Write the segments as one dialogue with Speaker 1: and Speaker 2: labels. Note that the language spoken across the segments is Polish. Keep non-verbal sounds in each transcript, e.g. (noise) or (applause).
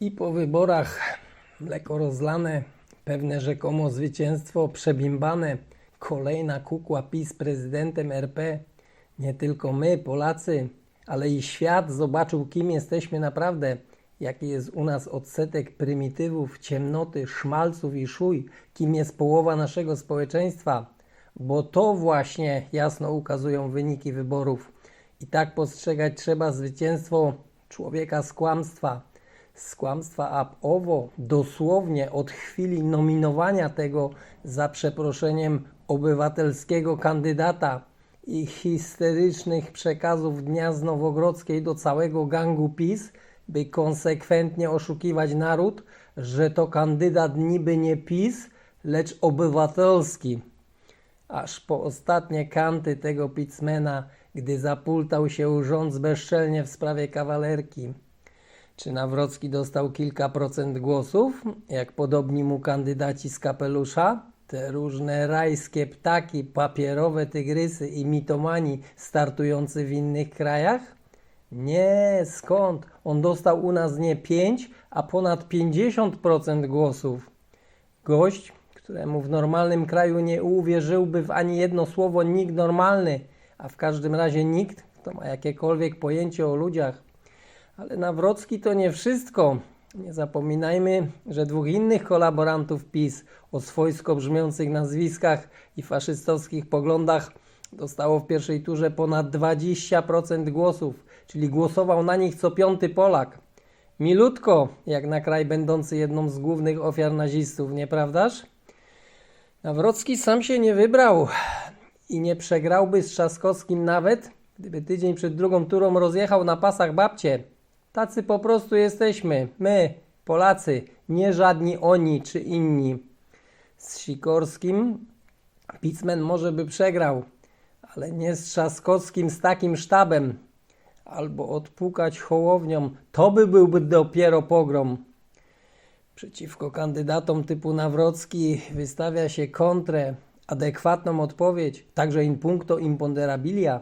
Speaker 1: I po wyborach mleko rozlane, pewne rzekomo zwycięstwo przebimbane, kolejna kukła PiS prezydentem RP. Nie tylko my, Polacy, ale i świat zobaczył, kim jesteśmy naprawdę, jaki jest u nas odsetek prymitywów, ciemnoty, szmalców i szuj, kim jest połowa naszego społeczeństwa, bo to właśnie jasno ukazują wyniki wyborów. I tak postrzegać trzeba zwycięstwo człowieka z kłamstwa. Z kłamstwa owo dosłownie od chwili nominowania tego za przeproszeniem obywatelskiego kandydata i histerycznych przekazów dnia z Nowogrodzkiej do całego gangu PiS, by konsekwentnie oszukiwać naród, że to kandydat niby nie PiS, lecz obywatelski aż po ostatnie kanty tego pizmena, gdy zapultał się rząd bezczelnie w sprawie kawalerki. Czy Nawrocki dostał kilka procent głosów, jak podobni mu kandydaci z kapelusza? Te różne rajskie ptaki, papierowe tygrysy i mitomani startujący w innych krajach? Nie, skąd? On dostał u nas nie 5, a ponad 50% głosów. Gość, któremu w normalnym kraju nie uwierzyłby w ani jedno słowo nikt normalny, a w każdym razie nikt, kto ma jakiekolwiek pojęcie o ludziach. Ale Nawrocki to nie wszystko. Nie zapominajmy, że dwóch innych kolaborantów PiS o swojsko brzmiących nazwiskach i faszystowskich poglądach dostało w pierwszej turze ponad 20% głosów, czyli głosował na nich co piąty Polak. Milutko, jak na kraj będący jedną z głównych ofiar nazistów, nieprawdaż? Nawrocki sam się nie wybrał i nie przegrałby z Trzaskowskim nawet, gdyby tydzień przed drugą turą rozjechał na pasach babcie. Tacy po prostu jesteśmy, my, Polacy, nie żadni oni czy inni. Z Sikorskim Picmen może by przegrał, ale nie z Trzaskowskim z takim sztabem. Albo odpukać hołownią, to by byłby dopiero pogrom. Przeciwko kandydatom typu Nawrocki wystawia się kontrę, adekwatną odpowiedź, także in puncto imponderabilia.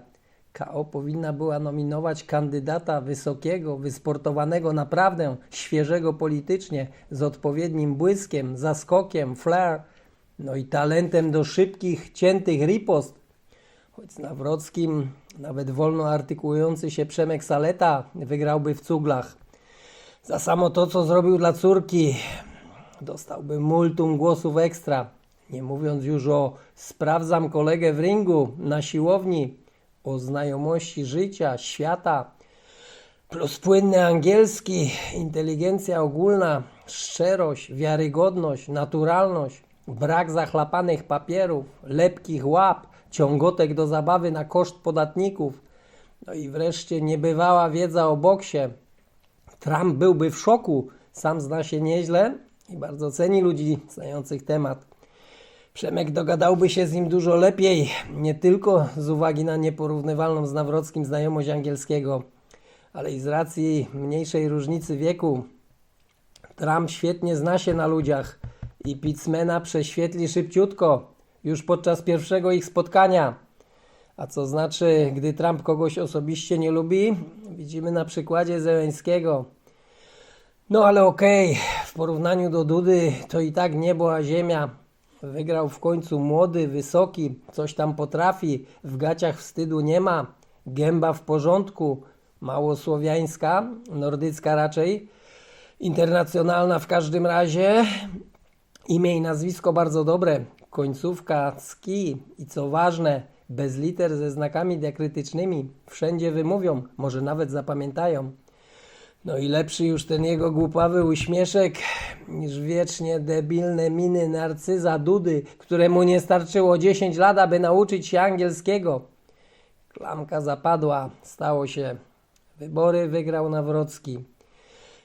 Speaker 1: KO powinna była nominować kandydata wysokiego, wysportowanego naprawdę, świeżego politycznie, z odpowiednim błyskiem, zaskokiem, flair, no i talentem do szybkich, ciętych ripost. Choć z Nawrockim nawet wolno artykułujący się Przemek Saleta wygrałby w cuglach. Za samo to, co zrobił dla córki, dostałby multum głosów ekstra. Nie mówiąc już o sprawdzam kolegę w ringu, na siłowni, o znajomości życia, świata, plus płynny angielski, inteligencja ogólna, szczerość, wiarygodność, naturalność, brak zachlapanych papierów, lepkich łap, ciągotek do zabawy na koszt podatników, no i wreszcie niebywała wiedza o boksie, Trump byłby w szoku, sam zna się nieźle i bardzo ceni ludzi znających temat. Przemek dogadałby się z nim dużo lepiej, nie tylko z uwagi na nieporównywalną z Nawrockim znajomość angielskiego, ale i z racji mniejszej różnicy wieku. Trump świetnie zna się na ludziach i Pizzmana prześwietli szybciutko, już podczas pierwszego ich spotkania. A co znaczy, gdy Trump kogoś osobiście nie lubi? Widzimy na przykładzie Zeleńskiego. No ale okej, w porównaniu do Dudy to i tak niebo a ziemia. Wygrał w końcu młody, wysoki, coś tam potrafi, w gaciach wstydu nie ma, gęba w porządku, mało słowiańska, nordycka raczej, internacjonalna w każdym razie, imię i nazwisko bardzo dobre, końcówka ski i co ważne, bez liter ze znakami diakrytycznymi, wszędzie wymówią, może nawet zapamiętają. No i lepszy już ten jego głupawy uśmieszek niż wiecznie debilne miny narcyza Dudy, któremu nie starczyło 10 lat, aby nauczyć się angielskiego. Klamka zapadła, stało się. Wybory wygrał Nawrocki.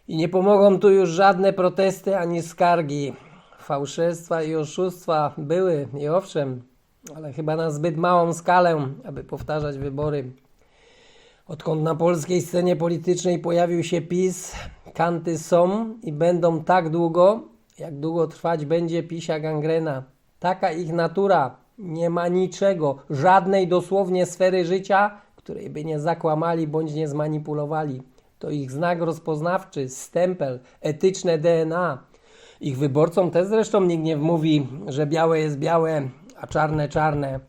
Speaker 1: I nie pomogą tu już żadne protesty ani skargi. Fałszerstwa i oszustwa były i owszem, ale chyba na zbyt małą skalę, aby powtarzać wybory. Odkąd na polskiej scenie politycznej pojawił się PiS, kanty są i będą tak długo, jak długo trwać będzie pisia gangrena. Taka ich natura. Nie ma niczego, żadnej dosłownie sfery życia, której by nie zakłamali bądź nie zmanipulowali. To ich znak rozpoznawczy, stempel, etyczne DNA. Ich wyborcom też zresztą nikt nie wmówi, że białe jest białe, a czarne czarne.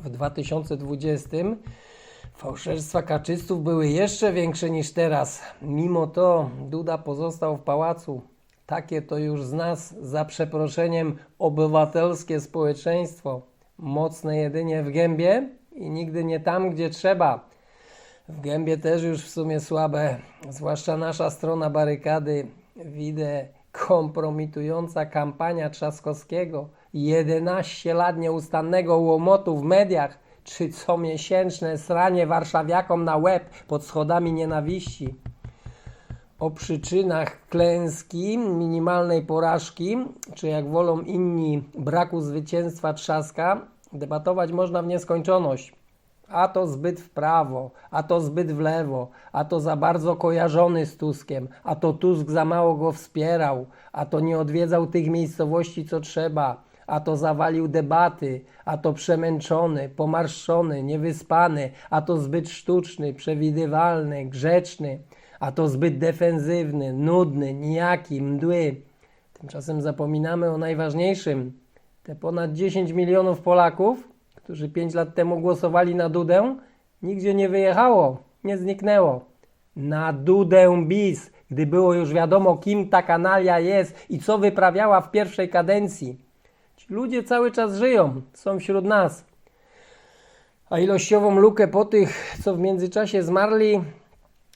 Speaker 1: W 2020 fałszerstwa kaczystów były jeszcze większe niż teraz. Mimo to Duda pozostał w pałacu. Takie to już z nas, za przeproszeniem, obywatelskie społeczeństwo. Mocne jedynie w gębie i nigdy nie tam, gdzie trzeba. W gębie też już w sumie słabe, zwłaszcza nasza strona barykady. Widzę kompromitująca kampania Trzaskowskiego, 11 lat nieustannego łomotu w mediach, czy comiesięczne sranie warszawiakom na łeb pod schodami nienawiści. O przyczynach klęski, minimalnej porażki, czy jak wolą inni, braku zwycięstwa trzaska, debatować można w nieskończoność. A to zbyt w prawo, a to zbyt w lewo, a to za bardzo kojarzony z Tuskiem, a to Tusk za mało go wspierał, a to nie odwiedzał tych miejscowości co trzeba, a to zawalił debaty, a to przemęczony, pomarszczony, niewyspany, a to zbyt sztuczny, przewidywalny, grzeczny, a to zbyt defensywny, nudny, nijaki, mdły. Tymczasem zapominamy o najważniejszym. Te ponad 10 milionów Polaków, którzy 5 lat temu głosowali na Dudę, nigdzie nie wyjechało, nie zniknęło. Na Dudę bis, gdy było już wiadomo, kim ta kanalia jest i co wyprawiała w pierwszej kadencji. Ludzie cały czas żyją, są wśród nas. A ilościową lukę po tych, co w międzyczasie zmarli,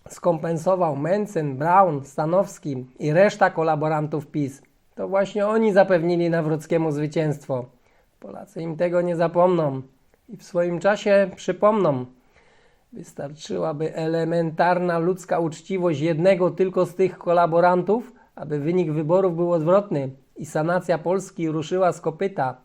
Speaker 1: skompensował Mencen, Braun, Stanowski i reszta kolaborantów PiS. To właśnie oni zapewnili Nawrockiemu zwycięstwo. Polacy im tego nie zapomną i w swoim czasie przypomną. Wystarczyłaby elementarna ludzka uczciwość jednego tylko z tych kolaborantów, aby wynik wyborów był odwrotny i sanacja Polski ruszyła z kopyta.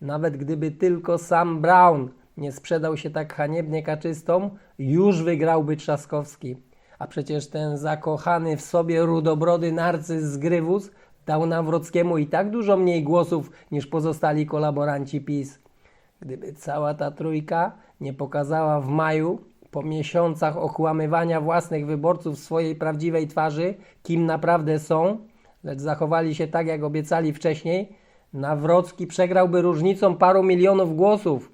Speaker 1: Nawet gdyby tylko sam Braun nie sprzedał się tak haniebnie kaczystom, już wygrałby Trzaskowski. A przecież ten zakochany w sobie rudobrody narcyz z Grywus dał Nawrockiemu i tak dużo mniej głosów niż pozostali kolaboranci PiS. Gdyby cała ta trójka nie pokazała w maju, po miesiącach okłamywania własnych wyborców swojej prawdziwej twarzy, kim naprawdę są, lecz zachowali się tak, jak obiecali wcześniej, Nawrocki przegrałby różnicą paru milionów głosów.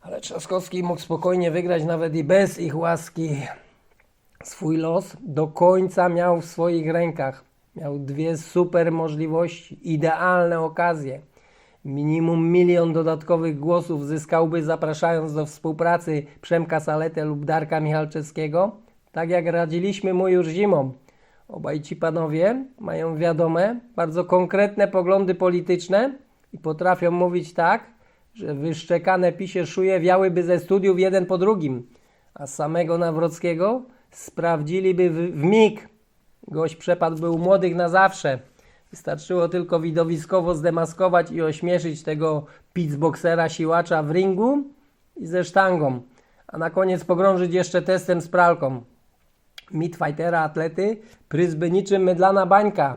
Speaker 1: Ale Trzaskowski mógł spokojnie wygrać nawet i bez ich łaski. Swój los do końca miał w swoich rękach. Miał dwie super możliwości, idealne okazje. Minimum milion dodatkowych głosów zyskałby zapraszając do współpracy Przemka Saletę lub Darka Michalczewskiego, tak jak radziliśmy mu już zimą. Obaj ci panowie mają wiadome, bardzo konkretne poglądy polityczne i potrafią mówić tak, że wyszczekane pisie szuje wiałyby ze studiów jeden po drugim, a samego Nawrockiego sprawdziliby w, w mig. Gość przepadł był młodych na zawsze. Wystarczyło tylko widowiskowo zdemaskować i ośmieszyć tego pizboksera siłacza w ringu i ze sztangą, a na koniec pogrążyć jeszcze testem z pralką. Mit fightera atlety pryzby niczym mydlana bańka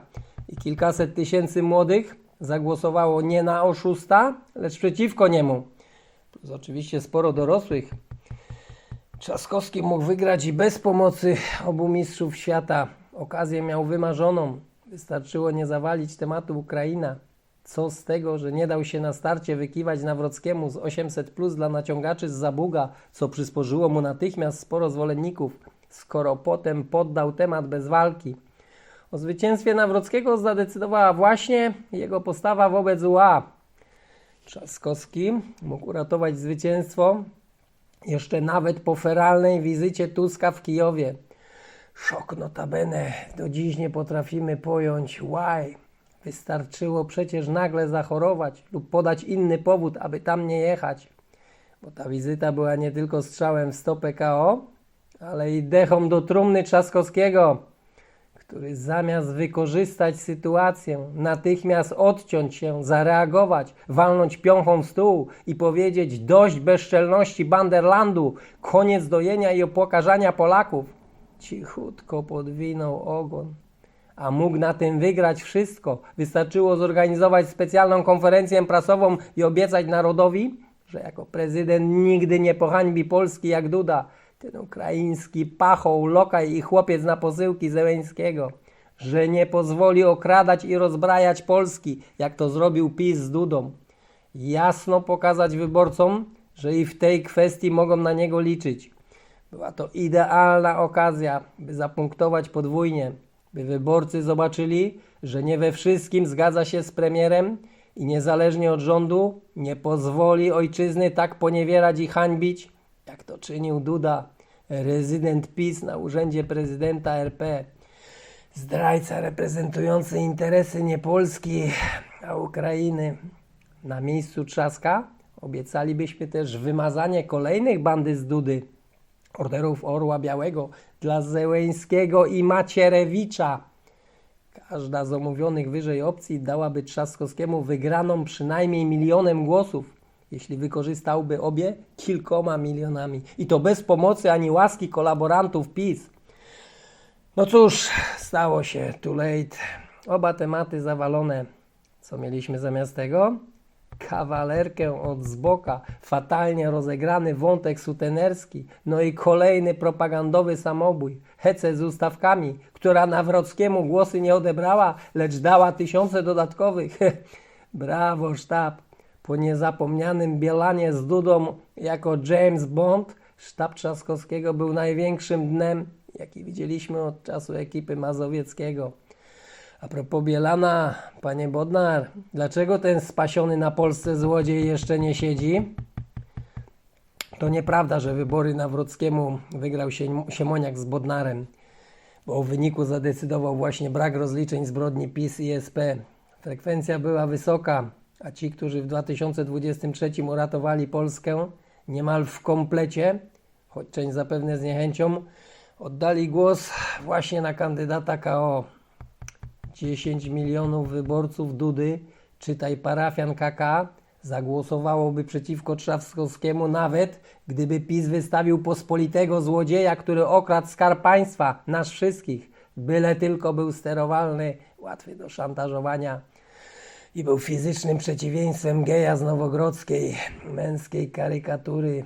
Speaker 1: i kilkaset tysięcy młodych zagłosowało nie na oszusta, lecz przeciwko niemu. Plus oczywiście sporo dorosłych. Trzaskowski mógł wygrać i bez pomocy obu mistrzów świata. Okazję miał wymarzoną. Wystarczyło nie zawalić tematu Ukraina. Co z tego, że nie dał się na starcie wykiwać Nawrockiemu z 800 plus dla naciągaczy z Zabuga, co przysporzyło mu natychmiast sporo zwolenników, skoro potem poddał temat bez walki. O zwycięstwie Nawrockiego zadecydowała właśnie jego postawa wobec UA. Trzaskowski mógł uratować zwycięstwo jeszcze nawet po feralnej wizycie Tuska w Kijowie. Szok notabene, do dziś nie potrafimy pojąć why. Wystarczyło przecież nagle zachorować lub podać inny powód, aby tam nie jechać. Bo ta wizyta była nie tylko strzałem w stopę KO, ale i dechą do trumny Trzaskowskiego, który zamiast wykorzystać sytuację, natychmiast odciąć się, zareagować, walnąć piąchą w stół i powiedzieć dość bezczelności Banderlandu, koniec dojenia i opokarzania Polaków, cichutko podwinął ogon. A mógł na tym wygrać wszystko. Wystarczyło zorganizować specjalną konferencję prasową i obiecać narodowi, że jako prezydent nigdy nie pohańbi Polski jak Duda. Ten ukraiński pachoł, lokaj i chłopiec na posyłki Zełęńskiego, że nie pozwoli okradać i rozbrajać Polski, jak to zrobił PiS z Dudą. Jasno pokazać wyborcom, że i w tej kwestii mogą na niego liczyć. Była to idealna okazja, by zapunktować podwójnie, by wyborcy zobaczyli, że nie we wszystkim zgadza się z premierem i niezależnie od rządu nie pozwoli ojczyzny tak poniewierać i hańbić, jak to czynił Duda, rezydent PiS na urzędzie prezydenta RP. Zdrajca reprezentujący interesy nie Polski, a Ukrainy. Na miejscu Trzaska obiecalibyśmy też wymazanie kolejnych bandy z Dudy, orderów Orła Białego dla Zełęńskiego i Macierewicza. Każda z omówionych wyżej opcji dałaby Trzaskowskiemu wygraną przynajmniej milionem głosów, jeśli wykorzystałby obie kilkoma milionami. I to bez pomocy ani łaski kolaborantów PiS. No cóż, stało się, too late. Oba tematy zawalone. Co mieliśmy zamiast tego? Kawalerkę od zboka, fatalnie rozegrany wątek sutenerski, no i kolejny propagandowy samobój, hece z ustawkami, która Nawrockiemu głosy nie odebrała, lecz dała tysiące dodatkowych. (laughs) Brawo, sztab. Po niezapomnianym Bielanie z Dudą jako James Bond, sztab Trzaskowskiego był największym dnem, jaki widzieliśmy od czasu ekipy Mazowieckiego. A propos Bielana, panie Bodnar, dlaczego ten spasiony na Polsce złodziej jeszcze nie siedzi? To nieprawda, że wybory Nawrockiemu wygrał się Siemoniak z Bodnarem, bo o wyniku zadecydował właśnie brak rozliczeń zbrodni PiS i SP. Frekwencja była wysoka, a ci, którzy w 2023 uratowali Polskę niemal w komplecie, choć część zapewne z niechęcią, oddali głos właśnie na kandydata KO. 10 milionów wyborców Dudy, czytaj parafian KK, zagłosowałoby przeciwko Trzaskowskiemu nawet, gdyby PiS wystawił pospolitego złodzieja, który okradł skarb państwa, nas wszystkich, byle tylko był sterowalny, łatwy do szantażowania i był fizycznym przeciwieństwem geja z Nowogrodzkiej, męskiej karykatury.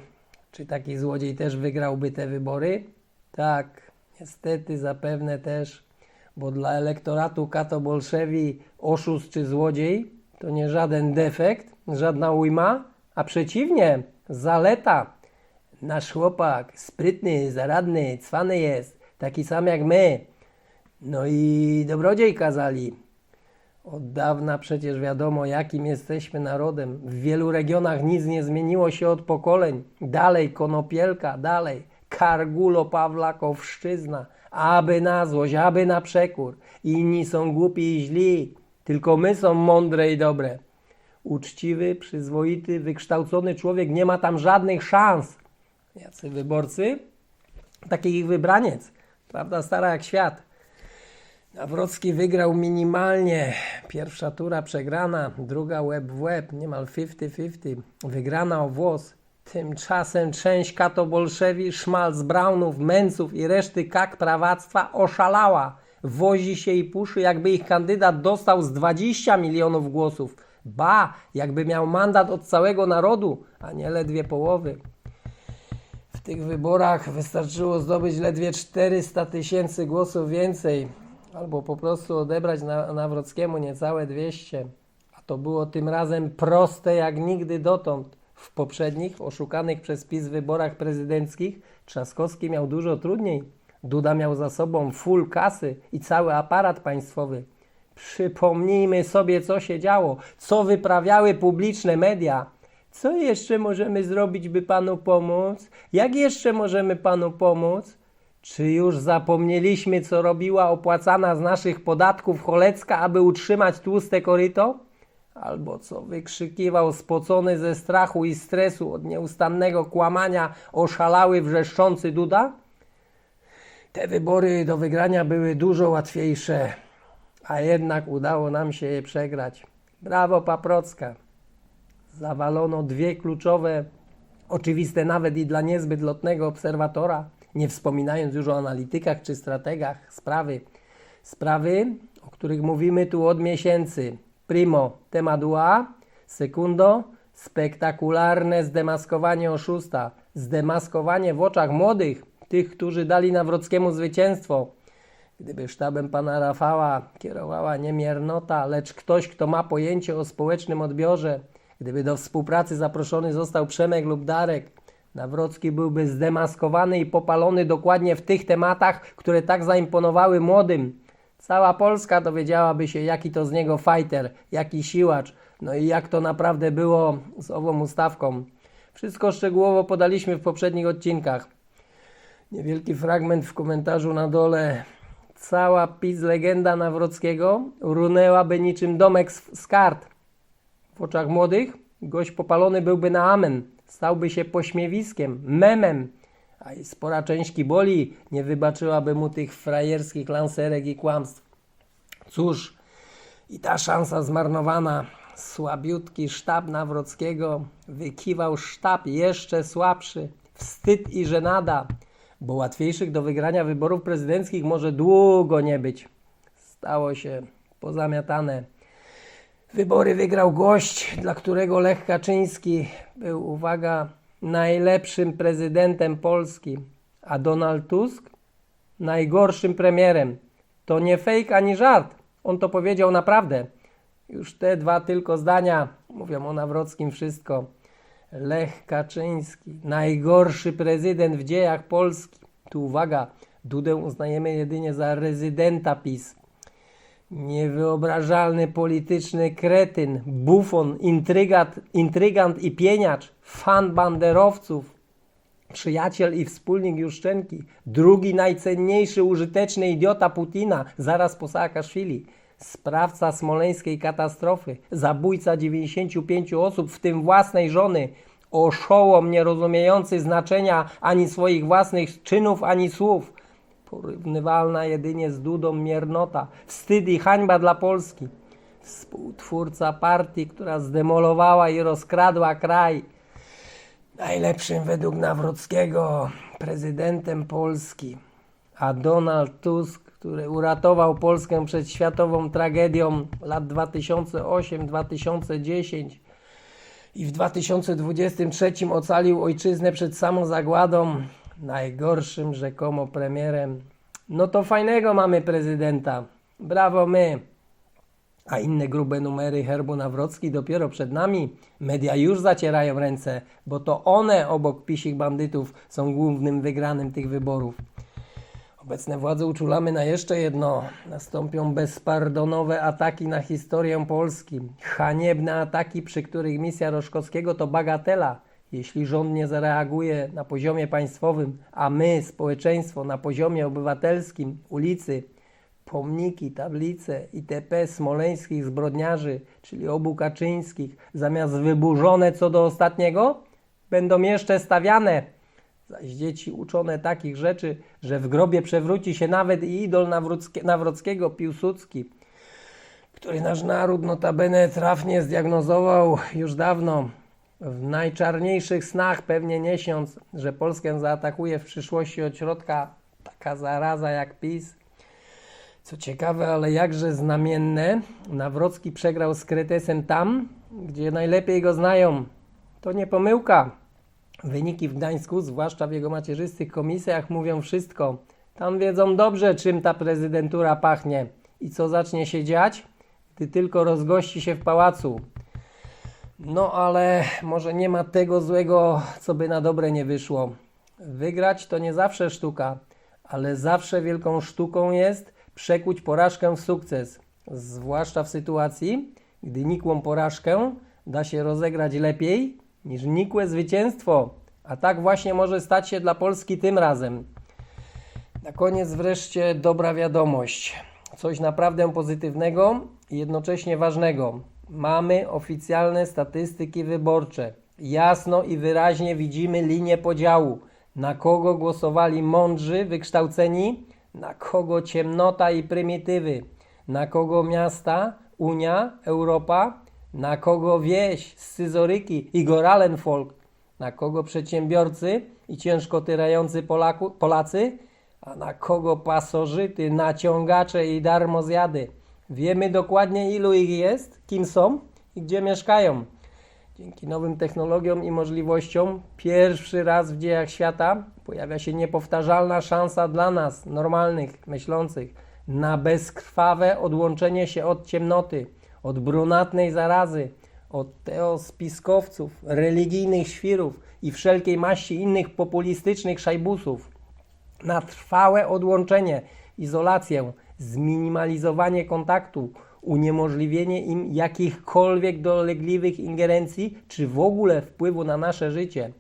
Speaker 1: Czy taki złodziej też wygrałby te wybory? Tak, niestety zapewne też, bo dla elektoratu kato-bolszewi oszust czy złodziej to nie żaden defekt, żadna ujma, a przeciwnie, zaleta. Nasz chłopak, sprytny, zaradny, cwany jest, taki sam jak my. No i dobrodziej kazali. Od dawna przecież wiadomo, jakim jesteśmy narodem. W wielu regionach nic nie zmieniło się od pokoleń. Dalej konopielka, dalej kargulo pawlakowszczyzna. Aby na złość, aby na przekór. Inni są głupi i źli, tylko my są mądre i dobre. Uczciwy, przyzwoity, wykształcony człowiek nie ma tam żadnych szans. Jacy wyborcy? Taki ich wybraniec. Prawda stara jak świat. Nawrocki wygrał minimalnie. Pierwsza tura przegrana, druga łeb w łeb, niemal 50-50. Wygrana o włos. Tymczasem część kato-bolszewi, szmal z Braunów, Menców i reszty kak prawactwa oszalała. Wozi się i puszy, jakby ich kandydat dostał z 20 milionów głosów. Ba, jakby miał mandat od całego narodu, a nie ledwie połowy. W tych wyborach wystarczyło zdobyć ledwie 400 tysięcy głosów więcej, albo po prostu odebrać na, niecałe 200. A to było tym razem proste jak nigdy dotąd. W poprzednich, oszukanych przez PiS wyborach prezydenckich Trzaskowski miał dużo trudniej. Duda miał za sobą full kasy i cały aparat państwowy. Przypomnijmy sobie, co się działo, co wyprawiały publiczne media. Co jeszcze możemy zrobić, by panu pomóc? Jak jeszcze możemy panu pomóc? Czy już zapomnieliśmy, co robiła opłacana z naszych podatków Cholecka, aby utrzymać tłuste koryto? Albo co wykrzykiwał spocony ze strachu i stresu od nieustannego kłamania oszalały wrzeszczący Duda? Te wybory do wygrania były dużo łatwiejsze, a jednak udało nam się je przegrać. Brawo Paprocka! Zawalono dwie kluczowe, oczywiste nawet i dla niezbyt lotnego obserwatora, nie wspominając już o analitykach czy strategach sprawy. Sprawy, o których mówimy tu od miesięcy. Primo, temat A. Secundo, spektakularne zdemaskowanie oszusta. zdemaskowanie w oczach młodych, tych, którzy dali Nawrockiemu zwycięstwo. Gdyby sztabem pana Rafała kierowała nie miernota, lecz ktoś, kto ma pojęcie o społecznym odbiorze, gdyby do współpracy zaproszony został Przemek lub Darek, Nawrocki byłby zdemaskowany i popalony dokładnie w tych tematach, które tak zaimponowały młodym. Cała Polska dowiedziałaby się, jaki to z niego fighter, jaki siłacz, no i jak to naprawdę było z ową ustawką. Wszystko szczegółowo podaliśmy w poprzednich odcinkach. Niewielki fragment w komentarzu na dole. Cała PiS legenda Nawrockiego runęłaby niczym domek z kart. W oczach młodych gość popalony byłby na amen. Stałby się pośmiewiskiem, memem. A spora część kiboli nie wybaczyłaby mu tych frajerskich lanserek i kłamstw. Cóż, i ta szansa zmarnowana. Słabiutki sztab Nawrockiego wykiwał sztab jeszcze słabszy. Wstyd i żenada, bo łatwiejszych do wygrania wyborów prezydenckich może długo nie być. Stało się pozamiatane. Wybory wygrał gość, dla którego Lech Kaczyński był, uwaga, najlepszym prezydentem Polski, a Donald Tusk najgorszym premierem. To nie fake ani żart. On to powiedział naprawdę. Już te dwa tylko zdania mówią o Nawrockim wszystko. Lech Kaczyński, najgorszy prezydent w dziejach Polski. Tu uwaga, Dudę uznajemy jedynie za rezydenta PiS. Niewyobrażalny polityczny kretyn, bufon, intrygant, intrygant i pieniacz, fan banderowców, przyjaciel i wspólnik Juszczenki, drugi najcenniejszy użyteczny idiota Putina, zaraz po Saakaszwili, sprawca smoleńskiej katastrofy, zabójca 95 osób, w tym własnej żony, oszołom nierozumiejący znaczenia ani swoich własnych czynów, ani słów, porównywalna jedynie z Dudą miernota, wstyd i hańba dla Polski, współtwórca partii, która zdemolowała i rozkradła kraj, najlepszym według Nawrockiego prezydentem Polski, a Donald Tusk, który uratował Polskę przed światową tragedią lat 2008-2010 i w 2023 ocalił ojczyznę przed samą zagładą, najgorszym rzekomo premierem. No to fajnego mamy prezydenta. Brawo my. A inne grube numery herbu Nawrocki dopiero przed nami. Media już zacierają ręce, bo to one obok pisich bandytów są głównym wygranym tych wyborów. Obecne władze uczulamy na jeszcze jedno. Nastąpią bezpardonowe ataki na historię Polski. Haniebne ataki, przy których misja Roszkowskiego to bagatela. Jeśli rząd nie zareaguje na poziomie państwowym, a my, społeczeństwo, na poziomie obywatelskim, ulicy, pomniki, tablice itp. smoleńskich zbrodniarzy, czyli obu Kaczyńskich, zamiast wyburzone co do ostatniego, będą jeszcze stawiane. Zaś dzieci uczone takich rzeczy, że w grobie przewróci się nawet i idol Nawróckie, Nawrockiego Piłsudski, który nasz naród notabene trafnie zdiagnozował już dawno, w najczarniejszych snach pewnie niesiąc, że Polskę zaatakuje w przyszłości od środka taka zaraza jak PiS. Co ciekawe, ale jakże znamienne, Nawrocki przegrał z Kretesem tam, gdzie najlepiej go znają. To nie pomyłka. Wyniki w Gdańsku, zwłaszcza w jego macierzystych komisjach, mówią wszystko. Tam wiedzą dobrze, czym ta prezydentura pachnie i co zacznie się dziać, gdy tylko rozgości się w pałacu. No ale może nie ma tego złego, co by na dobre nie wyszło. Wygrać to nie zawsze sztuka, ale zawsze wielką sztuką jest przekuć porażkę w sukces. Zwłaszcza w sytuacji, gdy nikłą porażkę da się rozegrać lepiej niż nikłe zwycięstwo. A tak właśnie może stać się dla Polski tym razem. Na koniec wreszcie dobra wiadomość. Coś naprawdę pozytywnego i jednocześnie ważnego. Mamy oficjalne statystyki wyborcze. Jasno i wyraźnie widzimy linię podziału. Na kogo głosowali mądrzy, wykształceni, na kogo ciemnota i prymitywy, na kogo miasta, Unia, Europa, na kogo wieś, scyzoryki? I Goralenfolk, na kogo przedsiębiorcy i ciężko tyrający Polaku, Polacy, a na kogo pasożyty, naciągacze i darmozjady. Wiemy dokładnie ilu ich jest, kim są i gdzie mieszkają. Dzięki nowym technologiom i możliwościom, pierwszy raz w dziejach świata pojawia się niepowtarzalna szansa dla nas, normalnych, myślących, na bezkrwawe odłączenie się od ciemnoty, od brunatnej zarazy, od teospiskowców, religijnych świrów i wszelkiej maści innych populistycznych szajbusów na trwałe odłączenie, izolację, zminimalizowanie kontaktu, uniemożliwienie im jakichkolwiek dolegliwych ingerencji czy w ogóle wpływu na nasze życie.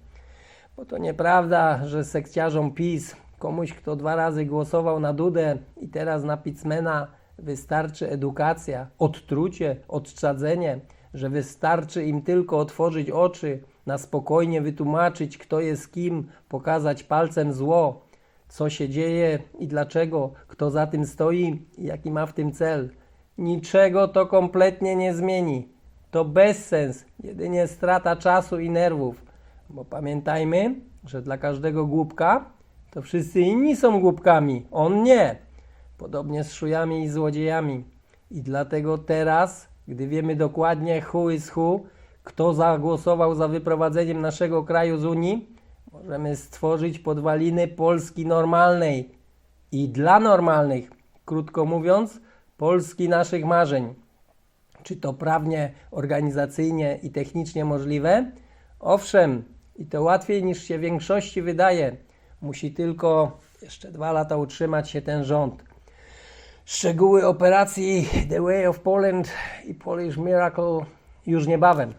Speaker 1: Bo to nieprawda, że sekciarzom PiS, komuś kto dwa razy głosował na Dudę i teraz na Picmana wystarczy edukacja, odtrucie, odczadzenie, że wystarczy im tylko otworzyć oczy, na spokojnie wytłumaczyć kto jest kim, pokazać palcem zło, co się dzieje i dlaczego, kto za tym stoi i jaki ma w tym cel. Niczego to kompletnie nie zmieni. To bezsens, jedynie strata czasu i nerwów. Bo pamiętajmy, że dla każdego głupka to wszyscy inni są głupkami, on nie. Podobnie z szujami i złodziejami. I dlatego teraz, gdy wiemy dokładnie who is who, kto zagłosował za wyprowadzeniem naszego kraju z Unii, możemy stworzyć podwaliny Polski normalnej i dla normalnych. Krótko mówiąc, Polski naszych marzeń. Czy to prawnie, organizacyjnie i technicznie możliwe? Owszem, i to łatwiej niż się większości wydaje. Musi tylko jeszcze dwa lata utrzymać się ten rząd. Szczegóły operacji The Way of Poland i Polish Miracle już niebawem.